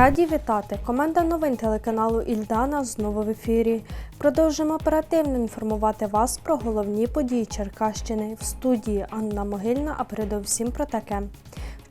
Раді вітати! Команда новин телеканалу Ільдана знову в ефірі. Продовжимо оперативно інформувати вас про головні події Черкащини в студії Анна Могильна, а передовсім про таке.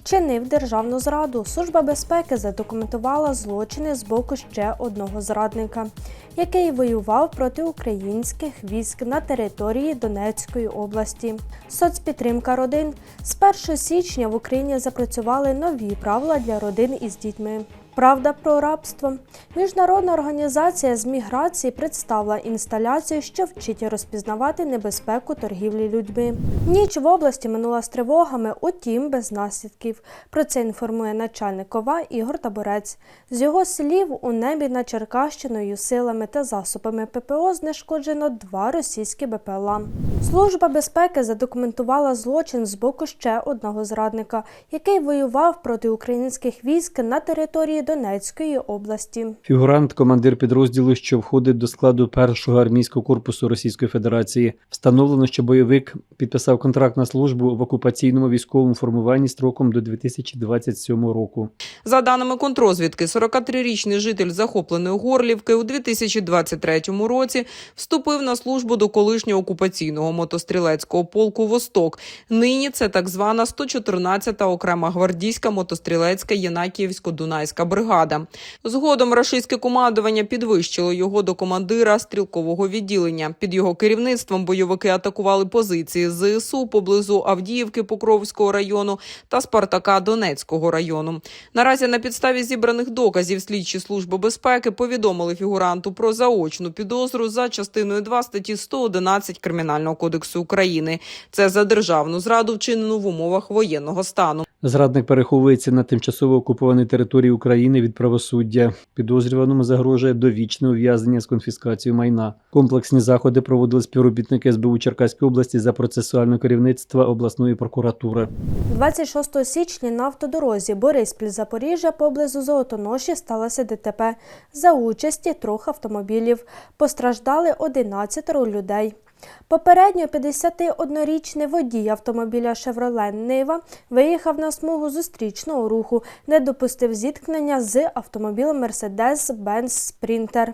Вчинив державну зраду. Служба безпеки задокументувала злочини з боку ще одного зрадника, який воював проти українських військ на території Донецької області. Соцпідтримка родин з 1 січня в Україні запрацювали нові правила для родин із дітьми. Правда про рабство. Міжнародна організація з міграції представила інсталяцію, що вчить розпізнавати небезпеку торгівлі людьми. Ніч в області минула з тривогами, утім без наслідків. Про це інформує начальник ОВА Ігор Таборець. З його слів, у небі над Черкащиною силами та засобами ППО знешкоджено два російські БПЛА. Служба безпеки задокументувала злочин з боку ще одного зрадника, який воював проти українських військ на території Донецької області. Фігурант, командир підрозділу, що входить до складу першого армійського корпусу Російської Федерації. Встановлено, що бойовик підписав контракт на службу в окупаційному військовому формуванні строком до 2027 року. За даними контрозвідки, 43-річний житель захопленої Горлівки у 2023 році вступив на службу до колишнього окупаційного мотострілецького полку Восток. Нині це так звана 114-та окрема гвардійська мотострілецька Єнакіївсько-Дунайська бригада. Згодом рашистське командування підвищило його до командира стрілкового відділення. Під його керівництвом бойовики атакували позиції ЗСУ поблизу Авдіївки Покровського району та Спартака Донецького району. Наразі на підставі зібраних доказів слідчі служби безпеки повідомили фігуранту про заочну підозру за частиною 2 статті 111 Кримінального кодексу України. Це за державну зраду, вчинену в умовах воєнного стану. Зрадник переховується на тимчасово окупованій території України від правосуддя. Підозрюваному загрожує довічне ув'язнення з конфіскацією майна. Комплексні заходи проводили співробітники СБУ Черкаської області за процесуального керівництва обласної прокуратури. 26 січня на автодорозі Бориспіль-Запоріжжя поблизу Золотоноші сталося ДТП за участі трьох автомобілів. Постраждали 11 людей. Попередньо 51-річний водій автомобіля «Шевроле Нива» виїхав на смугу зустрічного руху, не допустив зіткнення з автомобілем Mercedes-Benz Sprinter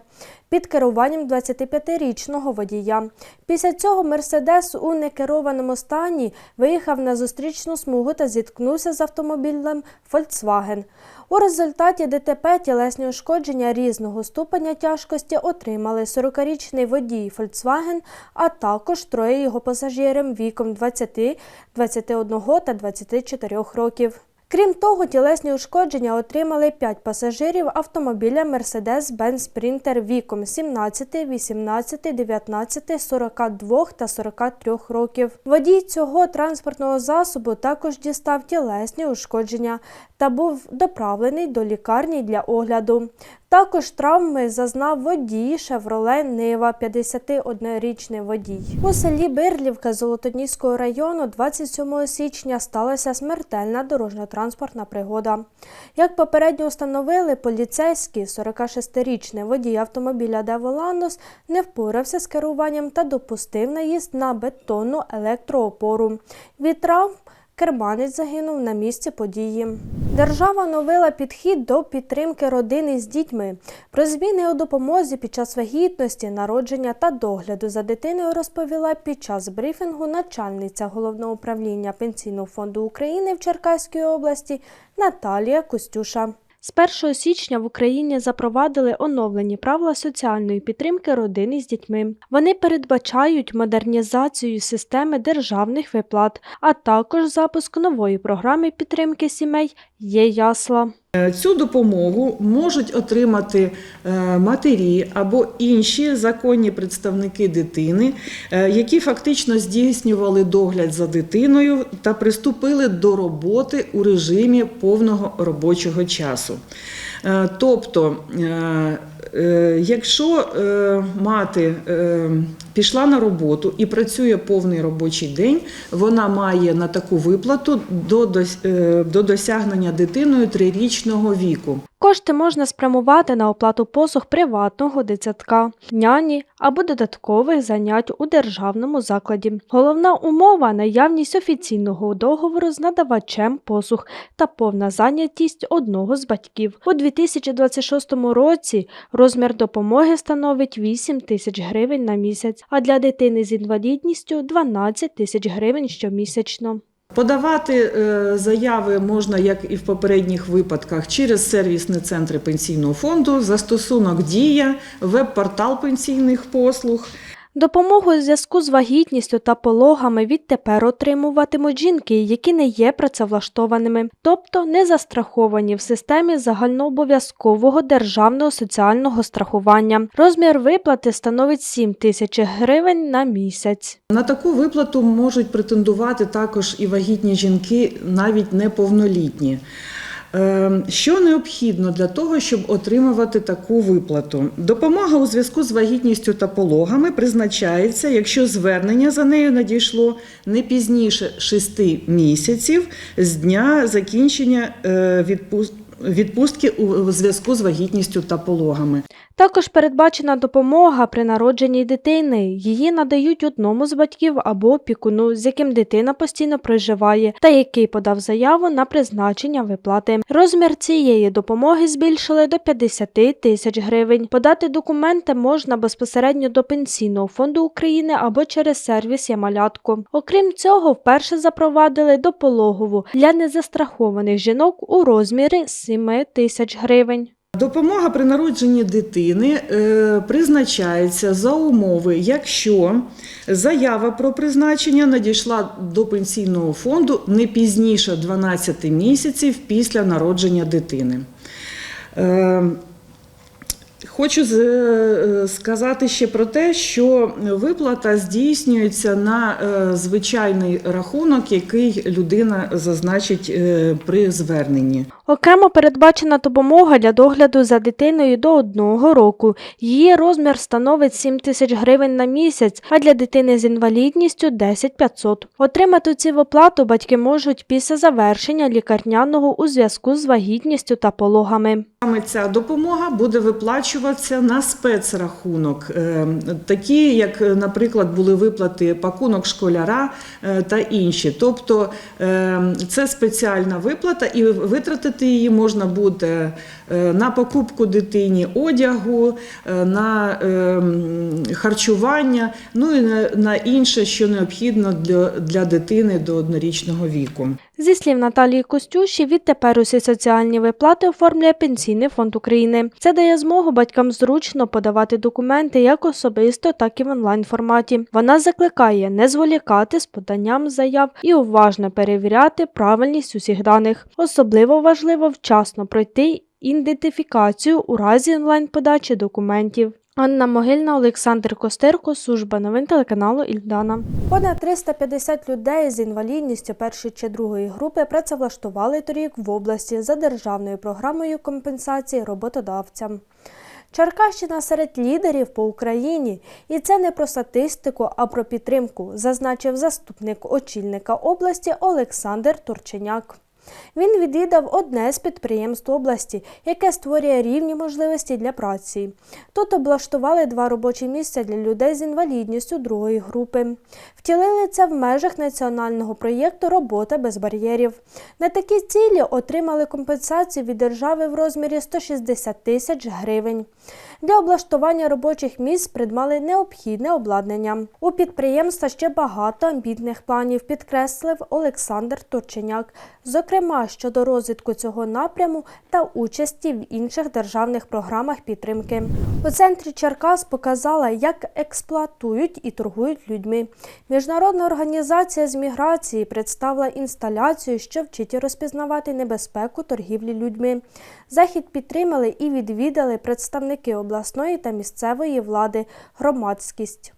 під керуванням 25-річного водія. Після цього Мерседес у некерованому стані виїхав на зустрічну смугу та зіткнувся з автомобілем Volkswagen. У результаті ДТП тілесні ушкодження різного ступеня тяжкості отримали 40-річний водій Volkswagen, а також троє його пасажирів віком 20, 21 та 24 років. Крім того, тілесні ушкодження отримали 5 пасажирів автомобіля Mercedes-Benz Sprinter віком 17, 18, 19, 42 та 43 років. Водій цього транспортного засобу також дістав тілесні ушкодження та був доправлений до лікарні для огляду. Також травми зазнав водій «Шевроле Нива», 51-річний водій. У селі Бирлівка Золотоніського району 27 січня сталася смертельна дорожньо-транспортна пригода. Як попередньо встановили, поліцейський 46-річний водій автомобіля Деволанос не впорався з керуванням та допустив наїзд на бетонну електроопору. Від травм Керманець загинув на місці події. Держава новила підхід до підтримки родини з дітьми. Про зміни у допомозі під час вагітності, народження та догляду за дитиною розповіла під час брифінгу начальниця головного управління Пенсійного фонду України в Черкаській області Наталія Костюша. З 1 січня в Україні запровадили оновлені правила соціальної підтримки родини з дітьми. Вони передбачають модернізацію системи державних виплат, а також запуск нової програми підтримки сімей є ясла. Цю допомогу можуть отримати е, матері або інші законні представники дитини, е, які фактично здійснювали догляд за дитиною та приступили до роботи у режимі повного робочого часу. Е, Тобто, е, е, якщо е, мати е, пішла на роботу і працює повний робочий день, вона має на таку виплату до, е, до досягнення дитиною трирічного віку. Кошти можна спрямувати на оплату послуг приватного дитсадка, няні або додаткових занять у державному закладі. Головна умова наявність офіційного договору з надавачем послуг та повна зайнятість одного з батьків. У 2026 році розмір допомоги становить 8 тисяч гривень на місяць, а для дитини з інвалідністю 12 тисяч гривень щомісячно. Подавати е, заяви можна, як і в попередніх випадках, через сервісні центри пенсійного фонду, застосунок Дія, веб-портал пенсійних послуг. Допомогу у зв'язку з вагітністю та пологами відтепер отримуватимуть жінки, які не є працевлаштованими, тобто не застраховані в системі загальнообов'язкового державного соціального страхування. Розмір виплати становить 7 тисяч гривень на місяць. На таку виплату можуть претендувати також і вагітні жінки, навіть неповнолітні. Е, Що необхідно для того, щоб отримувати таку виплату? Допомога у зв'язку з вагітністю та пологами призначається, якщо звернення за нею надійшло не пізніше 6 місяців з дня закінчення е, відпуст- відпустки у зв'язку з вагітністю та пологами. Також передбачена допомога при народженні дитини. Її надають одному з батьків або опікуну, з яким дитина постійно проживає, та який подав заяву на призначення виплати. Розмір цієї допомоги збільшили до 50 тисяч гривень. Подати документи можна безпосередньо до Пенсійного фонду України або через сервіс Ямалятко. Окрім цього, вперше запровадили допологову для незастрахованих жінок у розмірі 7 тисяч гривень. Допомога при народженні дитини е, призначається за умови, якщо заява про призначення надійшла до пенсійного фонду не пізніше 12 місяців після народження дитини. Хочу е, сказати ще про те, що виплата здійснюється на е, звичайний рахунок, який людина зазначить е, при зверненні. Окремо передбачена допомога для догляду за дитиною до одного року. Її розмір становить 7 тисяч гривень на місяць, а для дитини з інвалідністю 10 500. Отримати цю виплату батьки можуть після завершення лікарняного у зв'язку з вагітністю та пологами. Саме ця допомога буде виплачуватися на спецрахунок, Е, такі як, наприклад, були виплати пакунок школяра е, та інші. Тобто е, це спеціальна виплата, і витратити її можна буде на покупку дитині одягу, на харчування, ну і на, інше, що необхідно для дитини до однорічного віку. Зі слів Наталії Костюші, відтепер усі соціальні виплати оформлює Пенсійний фонд України. Це дає змогу батькам зручно подавати документи як особисто, так і в онлайн форматі. Вона закликає не зволікати з поданням заяв і уважно перевіряти правильність усіх даних. Особливо важливо вчасно пройти ідентифікацію у разі онлайн-подачі документів. Анна Могильна, Олександр Костирко, служба новин телеканалу Ільдана. Понад 350 людей з інвалідністю першої чи другої групи працевлаштували торік в області за державною програмою компенсації роботодавцям. Черкащина серед лідерів по Україні, і це не про статистику, а про підтримку, зазначив заступник очільника області Олександр Турченяк. Він відвідав одне з підприємств області, яке створює рівні можливості для праці. Тут облаштували два робочі місця для людей з інвалідністю другої групи. Втілили це в межах національного проєкту Робота без бар'єрів. На такі цілі отримали компенсацію від держави в розмірі 160 тисяч гривень. Для облаштування робочих місць придбали необхідне обладнання. У підприємства ще багато амбітних планів, підкреслив Олександр Турченяк, зокрема щодо розвитку цього напряму та участі в інших державних програмах підтримки. У центрі Черкас показала, як експлуатують і торгують людьми. Міжнародна організація з міграції представила інсталяцію, що вчить розпізнавати небезпеку торгівлі людьми. Захід підтримали і відвідали представники обласної та місцевої влади, громадськість.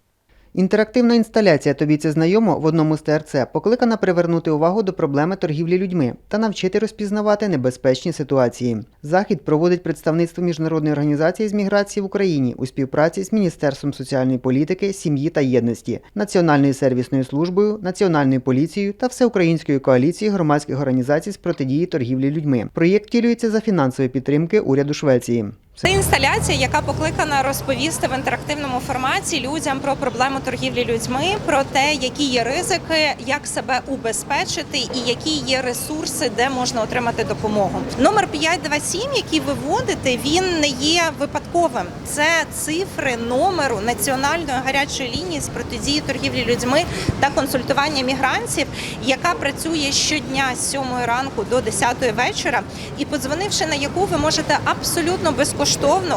Інтерактивна інсталяція тобі це знайомо в одному з ТРЦ покликана привернути увагу до проблеми торгівлі людьми та навчити розпізнавати небезпечні ситуації. Захід проводить представництво міжнародної організації з міграції в Україні у співпраці з Міністерством соціальної політики, сім'ї та єдності, Національною сервісною службою, Національною поліцією та Всеукраїнською коаліцією громадських організацій з протидії торгівлі людьми. Проєкт втілюється за фінансової підтримки уряду Швеції. Це інсталяція, яка покликана розповісти в інтерактивному форматі людям про проблему торгівлі людьми, про те, які є ризики, як себе убезпечити і які є ресурси, де можна отримати допомогу. Номер 527, який ви вводите, він не є випадковим. Це цифри номеру національної гарячої лінії з протидії торгівлі людьми та консультування мігрантів, яка працює щодня з 7 ранку до 10 вечора. І подзвонивши на яку ви можете абсолютно безкоштовно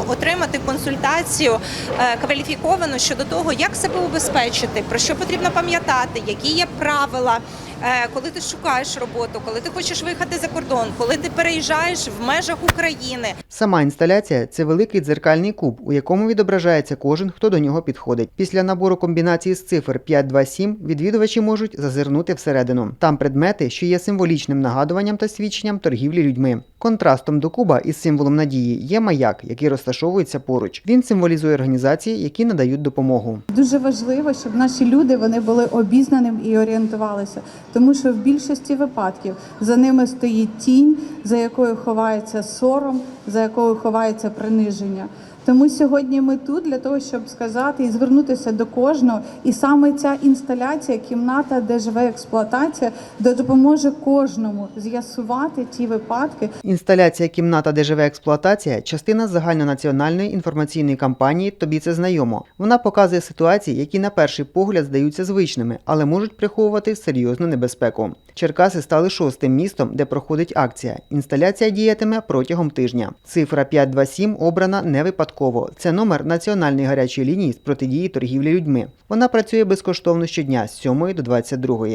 отримати консультацію е, кваліфіковану щодо того, як себе убезпечити, про що потрібно пам'ятати, які є правила. е, Коли ти шукаєш роботу, коли ти хочеш виїхати за кордон, коли ти переїжджаєш в межах України, Сама інсталяція це великий дзеркальний куб, у якому відображається кожен, хто до нього підходить. Після набору комбінації з цифр 527 відвідувачі можуть зазирнути всередину. Там предмети, що є символічним нагадуванням та свідченням торгівлі людьми. Контрастом до куба із символом надії є маяк, який розташовується поруч. Він символізує організації, які надають допомогу. Дуже важливо, щоб наші люди вони були обізнаним і орієнтувалися, тому що в більшості випадків за ними стоїть тінь, за якою ховається сором, за якою ховається приниження. Тому сьогодні ми тут для того, щоб сказати і звернутися до кожного. І саме ця інсталяція, кімната, де живе експлуатація, де допоможе кожному з'ясувати ті випадки, Інсталяція Кімната, де живе експлуатація частина загальнонаціональної інформаційної кампанії Тобі це знайомо. Вона показує ситуації, які на перший погляд здаються звичними, але можуть приховувати серйозну небезпеку. Черкаси стали шостим містом, де проходить акція. Інсталяція діятиме протягом тижня. Цифра 527 обрана не випадково. Це номер національної гарячої лінії з протидії торгівлі людьми. Вона працює безкоштовно щодня з 7 до 22.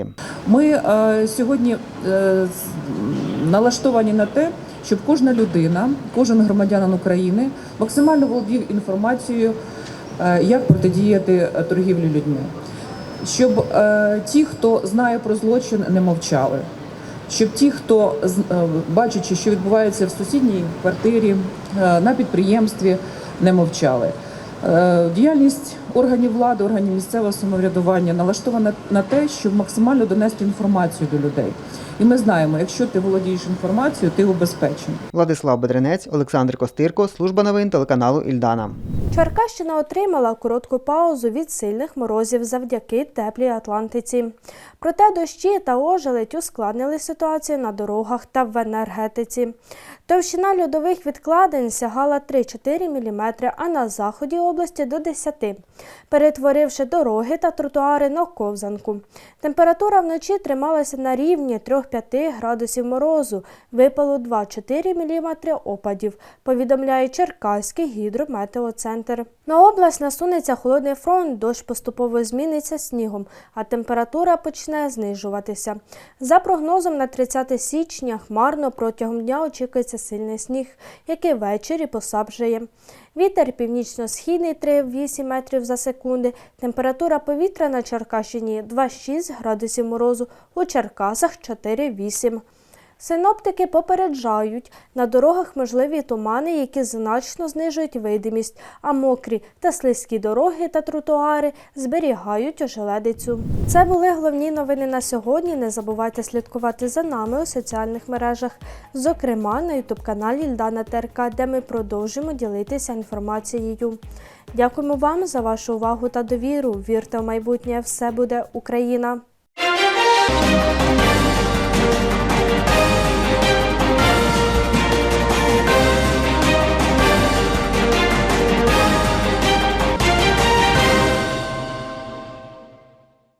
Ми е, сьогодні е, налаштовані на те, щоб кожна людина, кожен громадянин України максимально володів інформацією, е, як протидіяти е, торгівлі людьми, щоб е, ті, хто знає про злочин, не мовчали. Щоб ті, хто е, бачачи, що відбувається в сусідній квартирі, е, на підприємстві, не мовчали. Е, Діяльність органів влади, органів місцевого самоврядування налаштована на те, щоб максимально донести інформацію до людей. І ми знаємо, якщо ти володієш інформацією, ти убезпечений. Владислав Бедренець, Олександр Костирко, служба новин телеканалу Ільдана. Черкащина отримала коротку паузу від сильних морозів завдяки теплій Атлантиці. Проте дощі та ожеледь ускладнили ситуацію на дорогах та в енергетиці. Товщина льодових відкладень сягала 3-4 мм, а на заході області до 10, перетворивши дороги та тротуари на ковзанку. Температура вночі трималася на рівні 3-5 градусів морозу, випало 2-4 мм опадів, повідомляє Черкаський гідрометеоцентр. На область насунеться холодний фронт, дощ поступово зміниться снігом, а температура почне знижуватися. За прогнозом на 30 січня хмарно протягом дня очікується сильний сніг, який ввечері посаджує. Вітер північно-східний 3-8 метрів за секунди. Температура повітря на Черкащині 2-6 градусів морозу, у Черкасах 4-8. Синоптики попереджають, на дорогах можливі тумани, які значно знижують видимість, а мокрі та слизькі дороги та тротуари зберігають ожеледицю. Це були головні новини на сьогодні. Не забувайте слідкувати за нами у соціальних мережах, зокрема на ютуб-каналі Ільдана ТРК, де ми продовжуємо ділитися інформацією. Дякуємо вам за вашу увагу та довіру. Вірте в майбутнє, все буде Україна!